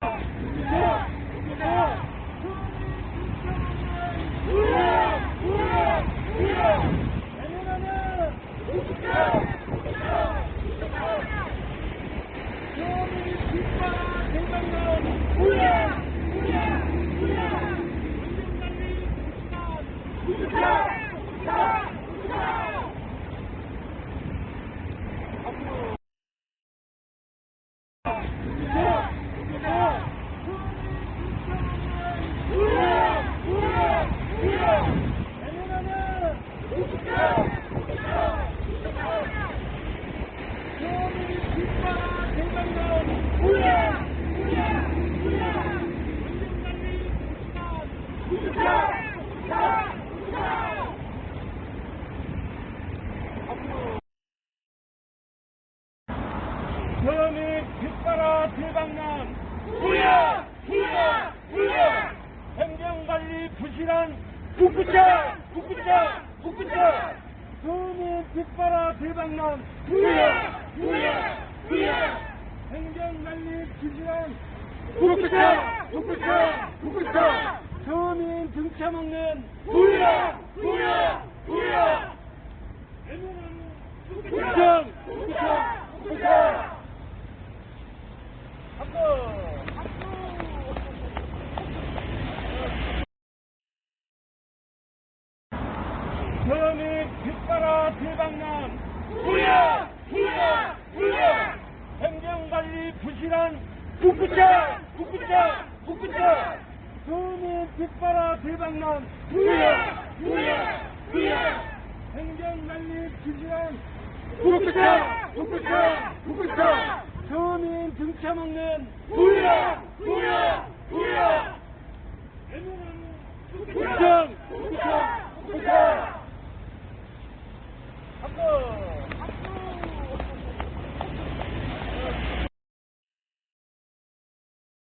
Yeah. 음에 빛바라 대박난 후야 후야 후야 행정관리 부실한 북구차 북구차 북구차 처음에 빛바라 대박난 후야 후야 후야 행정관리 부실한 북구차 북구차 북구차 처음에 등쳐먹는 후야 후야 후야 북구청 북구청 북구청 처음에 빛바라 대박난 후야 후야 후야 행정관리 부실한 북구차 북구차 북구차. 처음에 빛바라 대박난 후야 후야 후야 행정관리 부실한 북구차 북구차 북구차. 처음에 등쳐먹는. 후야 후야 후야